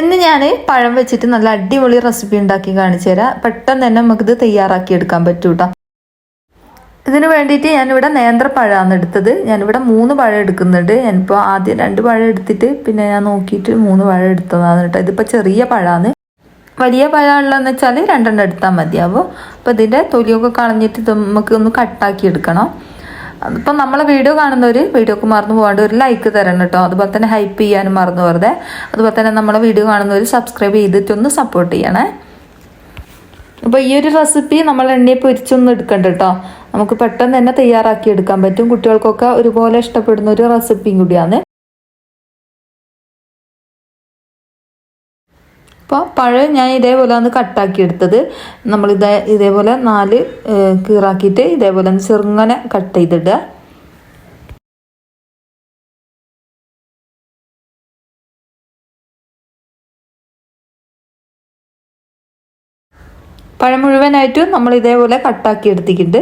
ഇന്ന് ഞാൻ പഴം വെച്ചിട്ട് നല്ല അടിപൊളി റെസിപ്പി ഉണ്ടാക്കി കാണിച്ചു തരാം. പെട്ടെന്ന് തന്നെ നമുക്കിത് തയ്യാറാക്കി എടുക്കാൻ പറ്റും കേട്ടോ ഇതിന് വേണ്ടിയിട്ട് ഞാനിവിടെ നേന്ത്രപ്പഴമാണ് എടുത്തത്. ഞാനിവിടെ മൂന്ന് പഴം എടുക്കുന്നുണ്ട്. ഞാനിപ്പോൾ ആദ്യം രണ്ട് പഴം എടുത്തിട്ട് പിന്നെ ഞാൻ നോക്കിയിട്ട് മൂന്ന് പഴം എടുത്തതാണ് കേട്ടോ ഇതിപ്പോൾ ചെറിയ പഴമാണ് വലിയ പഴമുള്ളതെന്ന് വെച്ചാൽ രണ്ടെണ്ണം എടുത്താൽ മതിയാവും. അപ്പോൾ ഇതിന്റെ തൊലിയൊക്കെ കളഞ്ഞിട്ട് നമുക്ക് ഒന്ന് കട്ടാക്കി എടുക്കണം. അപ്പം നമ്മളെ വീഡിയോ കാണുന്നവർ വീഡിയോക്ക് മറന്നു പോകാണ്ട് ഒരു ലൈക്ക് തരണം കേട്ടോ അതുപോലെ തന്നെ ഹൈപ്പ് ചെയ്യാനും മറന്നു പോകരുത്. അതുപോലെ തന്നെ നമ്മളെ വീഡിയോ കാണുന്നവർ സബ്സ്ക്രൈബ് ചെയ്തിട്ടൊന്ന് സപ്പോർട്ട് ചെയ്യണേ. അപ്പോൾ ഈ ഒരു റെസിപ്പി നമ്മൾ എണ്ണയെ പൊരിച്ചൊന്നും എടുക്കണ്ട കേട്ടോ നമുക്ക് പെട്ടെന്ന് തന്നെ തയ്യാറാക്കി എടുക്കാൻ പറ്റും. കുട്ടികൾക്കൊക്കെ ഒരുപോലെ ഇഷ്ടപ്പെടുന്ന ഒരു റെസിപ്പിയും കൂടിയാണ്. അപ്പോൾ പഴം ഞാൻ ഇതേപോലെ ഒന്ന് കട്ടാക്കി എടുത്തത്. നമ്മൾ ഇതേ ഇതേപോലെ നാല് കീറാക്കിയിട്ട് ഇതേപോലെ ഒന്ന് ചെറുങ്ങനെ കട്ട് ചെയ്തിടുക. പഴം മുഴുവനായിട്ടും നമ്മൾ ഇതേപോലെ കട്ടാക്കി എടുത്തിട്ടുണ്ട്.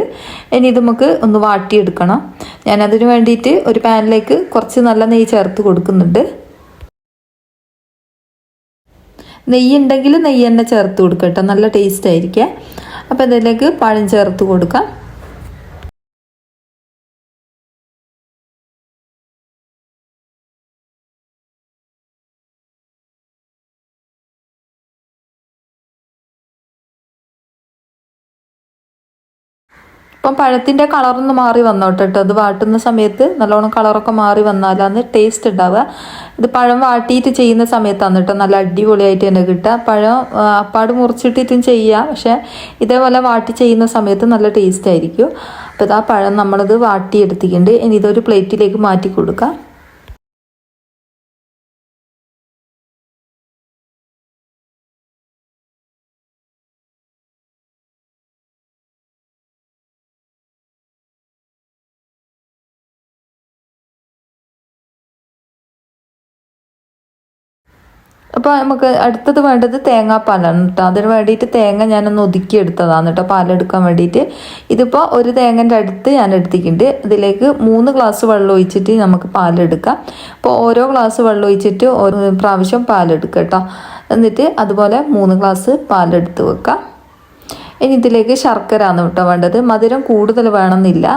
ഇനി ഇത് നമുക്ക് ഒന്ന് വാട്ടിയെടുക്കണം. ഞാനതിന് വേണ്ടിയിട്ട് ഒരു പാനിലേക്ക് കുറച്ച് നല്ല നെയ്യ് ചേർത്ത് കൊടുക്കുന്നുണ്ട്. നെയ്യ് ഉണ്ടെങ്കിൽ നെയ്യ് തന്നെ ചേർത്ത് കൊടുക്കട്ടെ നല്ല ടേസ്റ്റ് ആയിരിക്കുക അപ്പോൾ ഇതിലേക്ക് പഴം ചേർത്ത് കൊടുക്കാം. ഇപ്പം പഴത്തിന്റെ കളറൊന്ന് മാറി വന്നോട്ടെ കേട്ടോ അത് വാട്ടുന്ന സമയത്ത് നല്ലോണം കളറൊക്കെ മാറി വന്നാലാണ് ടേസ്റ്റ് ഉണ്ടാവുക ഇത് പഴം വാട്ടിയിട്ട് ചെയ്യുന്ന സമയത്താണ് കേട്ടോ നല്ല അടിപൊളിയായിട്ട് തന്നെ കിട്ടുക. പഴം അപ്പാട് മുറിച്ചിട്ടിട്ടും ചെയ്യുക പക്ഷേ ഇതേപോലെ വാട്ടി ചെയ്യുന്ന സമയത്ത് നല്ല ടേസ്റ്റ് ആയിരിക്കും. അപ്പോൾ ഇതാ പഴം നമ്മളത് വാട്ടിയെടുത്തിട്ടുണ്ട്. ഇനി ഇതൊരു പ്ലേറ്റിലേക്ക് മാറ്റി കൊടുക്കാം. അപ്പോൾ നമുക്ക് അടുത്തത് വേണ്ടത് തേങ്ങാപ്പാലാണ് കേട്ടോ അതിന് വേണ്ടിയിട്ട് തേങ്ങ ഞാനൊന്ന് ഒതുക്കി എടുത്തതാണ് കേട്ടോ പാലെടുക്കാൻ വേണ്ടിയിട്ട് ഇതിപ്പോൾ ഒരു തേങ്ങന്റെ അടുത്ത് ഞാൻ എടുത്തിട്ടുണ്ട്. ഇതിലേക്ക് മൂന്ന് ഗ്ലാസ് വെള്ളം ഒഴിച്ചിട്ട് നമുക്ക് പാലെടുക്കാം അപ്പോൾ ഓരോ ഗ്ലാസ് വെള്ളം ഒഴിച്ചിട്ട് ഓരോ പ്രാവശ്യം പാലെടുക്കുക കേട്ടോ എന്നിട്ട് അതുപോലെ മൂന്ന് ഗ്ലാസ് പാലെടുത്ത് വെക്കാം. ഇനി ഇതിലേക്ക് ശർക്കര ആണ് കേട്ടോ വേണ്ടത്. മധുരം കൂടുതൽ വേണമെന്നില്ല.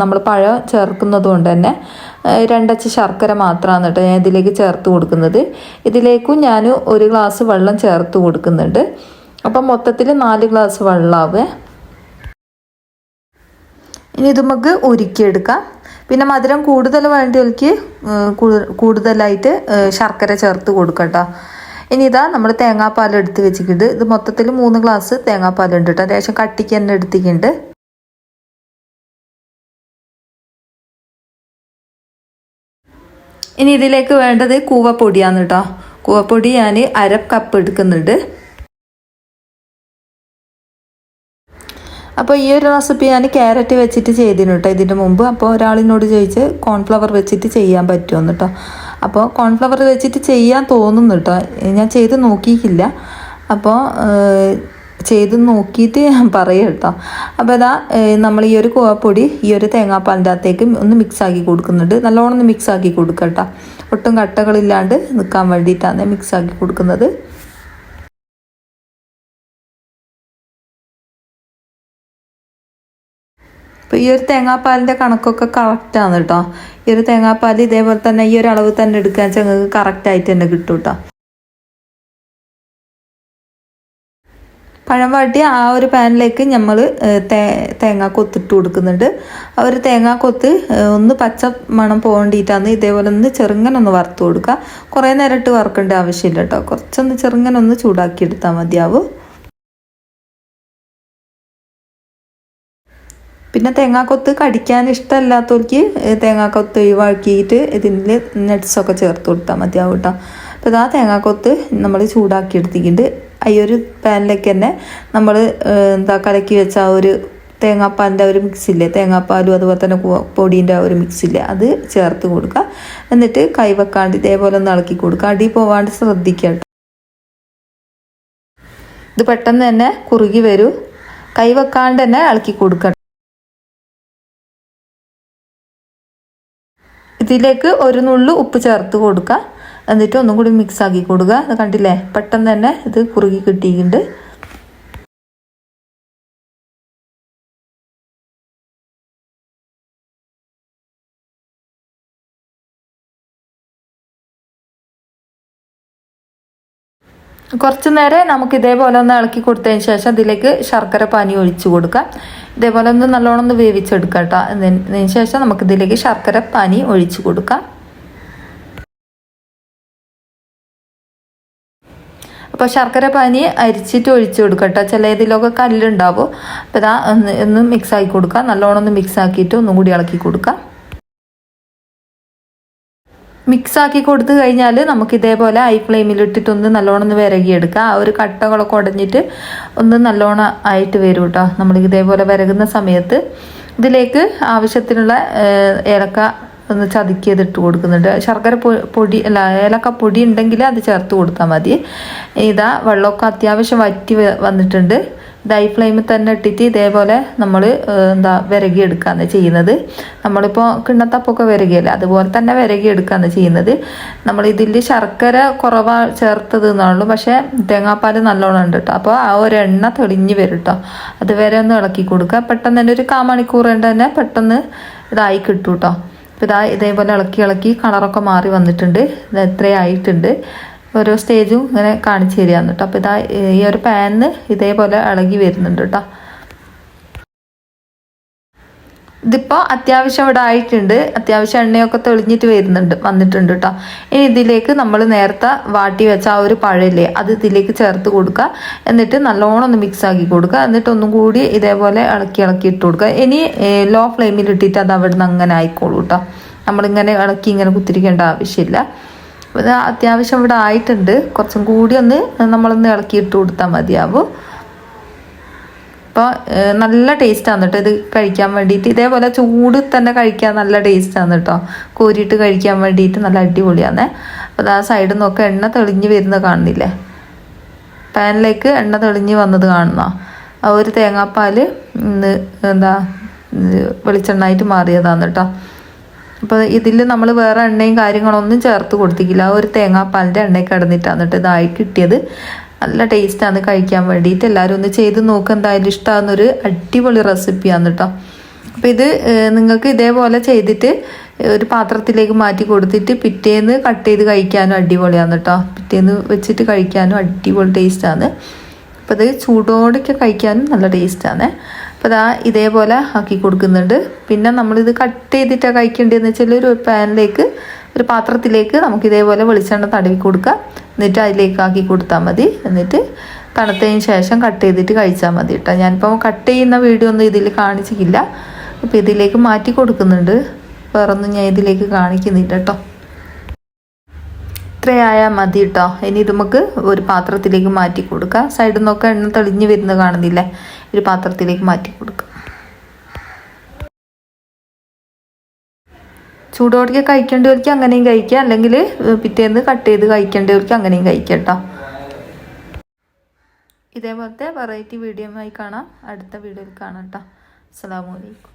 നമ്മൾ പഴം ചേർക്കുന്നത് കൊണ്ട് തന്നെ രണ്ടച്ച് ശർക്കര മാത്രമാണ് കേട്ടോ ഞാൻ ഇതിലേക്ക് ചേർത്ത് കൊടുക്കുന്നത്. ഇതിലേക്കും ഞാൻ ഒരു ഗ്ലാസ് വെള്ളം ചേർത്ത് കൊടുക്കുന്നുണ്ട്. അപ്പം മൊത്തത്തിൽ നാല് ഗ്ലാസ് വെള്ളമാവേ ഇനി ഇത് നമുക്ക് ഉരുക്കിയെടുക്കാം. പിന്നെ മധുരം കൂടുതൽ വേണ്ടിയവർക്ക് കൂടുതലായിട്ട് ശർക്കര ചേർത്ത് കൊടുക്കട്ടോ ഇനി ഇതാ നമ്മൾ തേങ്ങാപ്പാൽ എടുത്ത് വെച്ചിട്ടുണ്ട്. ഇത് മൊത്തത്തിൽ മൂന്ന് ഗ്ലാസ് തേങ്ങാപ്പാൽ ഉണ്ട് കേട്ടോ. ലേശം കട്ടിക്ക് തന്നെ എടുത്തിട്ടുണ്ട്. ഇനി ഇതിലേക്ക് വേണ്ടത് കൂവപ്പൊടിയാണ് കേട്ടോ. കൂവപ്പൊടി ഞാൻ അര കപ്പ് എടുക്കുന്നുണ്ട്. അപ്പോൾ ഈ ഒരു റെസിപ്പി ഞാൻ ക്യാരറ്റ് വെച്ചിട്ട് ചെയ്തിരുന്നു കേട്ടോ ഇതിന്റെ മുമ്പ്. അപ്പോൾ ഒരാളിനോട് ചോദിച്ച് കോൺഫ്ലവർ വെച്ചിട്ട് ചെയ്യാൻ പറ്റുമെന്ന് കേട്ടോ. അപ്പോൾ കോൺഫ്ലവർ വെച്ചിട്ട് ചെയ്യാൻ തോന്നുന്നു കേട്ടോ ഞാൻ ചെയ്ത് നോക്കിയിട്ടില്ല. അപ്പോൾ ചെയ്ത് നോക്കിയിട്ട് ഞാൻ പറയാം കേട്ടോ അപ്പോൾ അതാ നമ്മൾ ഈ ഒരു കോവപ്പൊടി ഈ ഒരു തേങ്ങാപ്പാലിന്റെ അകത്തേക്ക് ഒന്ന് മിക്സ് ആക്കി കൊടുക്കുന്നുണ്ട്. നല്ലോണം ഒന്ന് മിക്സ് ആക്കി കൊടുക്കുക കേട്ടോ ഒട്ടും കട്ടകളില്ലാണ്ട് നിൽക്കാൻ വേണ്ടിയിട്ടാണ് മിക്സ് ആക്കി കൊടുക്കുന്നത്. അപ്പോൾ ഈ ഒരു തേങ്ങാപ്പാലിന്റെ കണക്കൊക്കെ കറക്റ്റാണ് കേട്ടോ ഈ ഒരു തേങ്ങാപ്പാൽ ഇതേപോലെ തന്നെ ഈ ഒരു അളവ് തന്നെ എടുക്കാൻ വെച്ചാൽ നിങ്ങൾക്ക് കറക്റ്റായിട്ട് തന്നെ കിട്ടും കേട്ടോ പഴം വാട്ടി ആ ഒരു പാനിലേക്ക് നമ്മൾ തേ തേങ്ങ കൊത്തിട്ട് കൊടുക്കുന്നുണ്ട്. ആ ഒരു തേങ്ങ കൊത്ത് ഒന്ന് പച്ച മണം പോകേണ്ടിയിട്ടാണ് ഇതേപോലെ ഒന്ന് ചെറുങ്ങനെ ഒന്ന് വറുത്ത് കൊടുക്കുക. കുറേ നേരം ഇട്ട് വറുക്കേണ്ട ആവശ്യമില്ല കേട്ടോ കുറച്ചൊന്ന് ചെറുങ്ങനെ ഒന്ന് ചൂടാക്കി എടുത്താൽ മതിയാവും. പിന്നെ തേങ്ങാക്കൊത്ത് കടിക്കാൻ ഇഷ്ടമല്ലാത്തവർക്ക് തേങ്ങാക്കൊത്ത് ഒഴിവാക്കിയിട്ട് ഇതിൽ നട്ട്സൊക്കെ ചേർത്ത് കൊടുത്താൽ മതിയാവും അപ്പോൾ ഇതാ തേങ്ങാക്കൊത്ത് നമ്മൾ ചൂടാക്കി എടുത്തിട്ടുണ്ട്. ഈ ഒരു പാനിലേക്ക് തന്നെ നമ്മൾ എന്താ കലക്കി വെച്ച ആ ഒരു തേങ്ങാപ്പാലിന്റെ ഒരു മിക്സില്ലേ തേങ്ങാപ്പാലും അതുപോലെ തന്നെ പൊടീന്റെ ആ ഒരു മിക്സില്ലേ അത് ചേർത്ത് കൊടുക്കുക. എന്നിട്ട് കൈ വെക്കാണ്ട് ഇതേപോലെ ഒന്ന് ഇളക്കി കൊടുക്കുക. അടി പോവാണ്ട് ശ്രദ്ധിക്കുക ഇത് പെട്ടെന്ന് തന്നെ കുറുകി വരും. കൈ വെക്കാണ്ട് തന്നെ ഇളക്കി കൊടുക്കുക. ഇതിലേക്ക് ഒരു നുള്ളു ഉപ്പ് ചേർത്ത് കൊടുക്കുക. എന്നിട്ട് ഒന്നും കൂടി മിക്സ് ആക്കി കൊടുക്കുക. അത് കണ്ടില്ലേ? പെട്ടെന്ന് തന്നെ ഇത് കുറുകി കിട്ടിയിട്ടുണ്ട്. കുറച്ച് നേരം നമുക്ക് ഇതേപോലെ ഒന്ന് ഇളക്കി കൊടുത്തതിന് ശേഷം അതിലേക്ക് ശർക്കര പാനി ഒഴിച്ചു കൊടുക്കാം ഇതേപോലെ ഒന്ന് നല്ലോണം ഒന്ന് വേവിച്ചെടുക്കാം കേട്ടോ. അതിന് ശേഷം നമുക്ക് ഇതിലേക്ക് ശർക്കര പാനി ഒഴിച്ചു കൊടുക്കാം. അപ്പോൾ ശർക്കര പാനി അരിച്ചിട്ട് ഒഴിച്ചു കൊടുക്കട്ടെ ചില ഇതിലൊക്കെ കല്ലുണ്ടാവും. അപ്പോൾ ഇതാ ഒന്ന് ഒന്ന് മിക്സ് ആക്കി കൊടുക്കാം നല്ലോണം ഒന്ന് മിക്സ് ആക്കിയിട്ട് ഒന്നും കൂടി ഇളക്കി കൊടുക്കാം മിക്സ് ആക്കി കൊടുത്തു കഴിഞ്ഞാൽ നമുക്ക് ഇതേപോലെ ഹൈ ഒന്ന് നല്ലോണം ഒന്ന് വിരകിയെടുക്കുക. ആ ഒരു കട്ടകളൊക്കെ ഉടഞ്ഞിട്ട് ഒന്ന് നല്ലോണം ആയിട്ട് വരും കേട്ടോ നമ്മൾ ഇതേപോലെ വിരകുന്ന സമയത്ത് ഇതിലേക്ക് ആവശ്യത്തിനുള്ള ഏലക്ക ഒന്ന് ചതുക്കിയത് ഇട്ട് കൊടുക്കുന്നുണ്ട്. ശർക്കര പൊടി അല്ല ഏലക്ക പൊടി ഉണ്ടെങ്കിൽ അത് ചേർത്ത് കൊടുത്താൽ മതി. ഇതാ വെള്ളമൊക്കെ അത്യാവശ്യം വറ്റി വന്നിട്ടുണ്ട്. ഡൈ ഫ്ലെയിമിൽ തന്നെ ഇട്ടിട്ട് ഇതേപോലെ നമ്മൾ എന്താ വിരകിയെടുക്കുകയാണ് ചെയ്യുന്നത്. നമ്മളിപ്പോൾ കിണ്ണത്തപ്പൊക്കെ വിരകിയല്ലേ അതുപോലെ തന്നെ വിരകിയെടുക്കുകയാണ് ചെയ്യുന്നത്. നമ്മൾ ഇതിൽ ശർക്കര കുറവാ ചേർത്തത് എന്നുള്ളൂ പക്ഷേ തേങ്ങാപ്പാൽ നല്ലോണം ഉണ്ട് കേട്ടോ അപ്പോൾ ആ ഒരു എണ്ണ തെളിഞ്ഞ് വരും കേട്ടോ അതുവരെ ഒന്ന് ഇളക്കി കൊടുക്കുക. പെട്ടെന്ന് തന്നെ ഒരു കാമണിക്കൂർ കൊണ്ട് തന്നെ പെട്ടെന്ന് ഇതായി കിട്ടും കേട്ടോ അപ്പോൾ ഇതാ ഇതേപോലെ ഇളക്കി ഇളക്കി കളറൊക്കെ മാറി വന്നിട്ടുണ്ട്. ഇത് എത്രയായിട്ടുണ്ട്. ഓരോ സ്റ്റേജും ഇങ്ങനെ കാണിച്ചു തരികയാണ് കേട്ടോ അപ്പോൾ ഇതാ ഈ ഒരു പാനിന് ഇതേപോലെ ഇളകി വരുന്നുണ്ട് കേട്ടോ ഇതിപ്പോൾ അത്യാവശ്യം ഇവിടെ ആയിട്ടുണ്ട്. അത്യാവശ്യം എണ്ണയൊക്കെ തെളിഞ്ഞിട്ട് വരുന്നുണ്ട് വന്നിട്ടുണ്ട് കേട്ടോ ഇനി ഇതിലേക്ക് നമ്മൾ നേരത്തെ വാട്ടി വെച്ച ആ ഒരു പഴയില്ലേ അത് ഇതിലേക്ക് ചേർത്ത് കൊടുക്കുക. എന്നിട്ട് നല്ലോണം ഒന്ന് മിക്സ് ആക്കി കൊടുക്കുക. എന്നിട്ട് ഒന്നും കൂടി ഇതേപോലെ ഇളക്കി ഇളക്കി ഇട്ട് കൊടുക്കുക. ഇനി ലോ ഫ്ലെയിമിൽ ഇട്ടിട്ട് അത് അവിടെ നിന്ന് അങ്ങനെ ആയിക്കോളൂ കേട്ടോ നമ്മളിങ്ങനെ ഇളക്കി ഇങ്ങനെ കുത്തിരിക്കേണ്ട ആവശ്യമില്ല. അത്യാവശ്യം ഇവിടെ ആയിട്ടുണ്ട്. കുറച്ചും കൂടി ഒന്ന് നമ്മളൊന്ന് ഇളക്കി ഇട്ട് കൊടുത്താൽ മതിയാവും. അപ്പോൾ നല്ല ടേസ്റ്റാണ് കേട്ടോ ഇത് കഴിക്കാൻ വേണ്ടിയിട്ട്. ഇതേപോലെ ചൂട് തന്നെ കഴിക്കാൻ നല്ല ടേസ്റ്റാണ് കേട്ടോ കോരിയിട്ട് കഴിക്കാൻ വേണ്ടിയിട്ട് നല്ല അടിപൊളിയാണ് അപ്പോൾ ആ സൈഡിൽ നിന്നൊക്കെ എണ്ണ തെളിഞ്ഞ് വരുന്നത് കാണുന്നില്ലേ? പാനിലേക്ക് എണ്ണ തെളിഞ്ഞ് വന്നത് കാണുന്ന? ഒരു തേങ്ങാപ്പാൽ എന്താ വെളിച്ചെണ്ണായിട്ട് മാറിയതാണ് കേട്ടോ അപ്പോൾ ഇതിൽ നമ്മൾ വേറെ എണ്ണയും കാര്യങ്ങളൊന്നും ചേർത്ത് കൊടുത്തിക്കില്ല ഒരു തേങ്ങാപ്പാലിന്റെ എണ്ണയിൽ കിടന്നിട്ടാണ് എന്നിട്ട് ഇതായി കിട്ടിയത്. നല്ല ടേസ്റ്റാണ് കഴിക്കാൻ വേണ്ടിയിട്ട്. എല്ലാവരും ഒന്ന് ചെയ്ത് നോക്കുക എന്തായാലും ഇഷ്ടമാകുന്നൊരു അടിപൊളി റെസിപ്പിയാണ് കേട്ടോ. അപ്പം ഇത് നിങ്ങൾക്ക് ഇതേപോലെ ചെയ്തിട്ട് ഒരു പാത്രത്തിലേക്ക് മാറ്റി കൊടുത്തിട്ട് പിറ്റേന്ന് കട്ട് ചെയ്ത് കഴിക്കാനും അടിപൊളിയാണ് കേട്ടോ. പിറ്റേന്ന് വെച്ചിട്ട് കഴിക്കാനും അടിപൊളി ടേസ്റ്റാണ് അപ്പോൾ ഇത് ചൂടോടൊക്കെ കഴിക്കാനും നല്ല ടേസ്റ്റാണ് അപ്പോൾ ഇതാ ഇതേപോലെ ആക്കി കൊടുക്കുന്നുണ്ട്. പിന്നെ നമ്മളിത് കട്ട് ചെയ്തിട്ടാണ് കഴിക്കേണ്ടതെന്ന് വെച്ചാൽ ഒരു പാനിലേക്ക് ഒരു പാത്രത്തിലേക്ക് നമുക്ക് ഇതേപോലെ വെളിച്ചെണ്ണ തടവി കൊടുക്കുക എന്നിട്ട് അതിലേക്ക് ആക്കി കൊടുത്താൽ മതി. എന്നിട്ട് തണുത്തതിന് ശേഷം കട്ട് ചെയ്തിട്ട് കഴിച്ചാൽ മതി കേട്ടോ ഞാനിപ്പോൾ കട്ട് ചെയ്യുന്ന വീഡിയോ ഒന്നും ഇതിൽ കാണിച്ചിട്ടില്ല. അപ്പോൾ ഇതിലേക്ക് മാറ്റി കൊടുക്കുന്നുണ്ട്. വേറൊന്നും ഞാൻ ഇതിലേക്ക് കാണിക്കുന്നില്ല കേട്ടോ ഇത്രയായാൽ മതി കേട്ടോ ഇനി ഇത് നമുക്ക് ഒരു പാത്രത്തിലേക്ക് മാറ്റി കൊടുക്കാം. സൈഡിൽ നിന്നൊക്കെ എണ്ണ തെളിഞ്ഞ് വരുന്നത് കാണുന്നില്ലേ? ഒരു പാത്രത്തിലേക്ക് മാറ്റി കൊടുക്കുക ചൂടോടെ കഴിക്കേണ്ടവർക്ക് അങ്ങനെയും കഴിക്കുക അല്ലെങ്കിൽ പിറ്റേന്ന് കട്ട് ചെയ്ത് കഴിക്കേണ്ടവർക്ക് അങ്ങനെയും കഴിക്കാം കേട്ടോ. ഇതേപോലത്തെ വെറൈറ്റി വീഡിയോ ആയി കാണാം. അടുത്ത വീഡിയോയിൽ കാണാം കേട്ടോ. അസ്സാം വലൈക്കും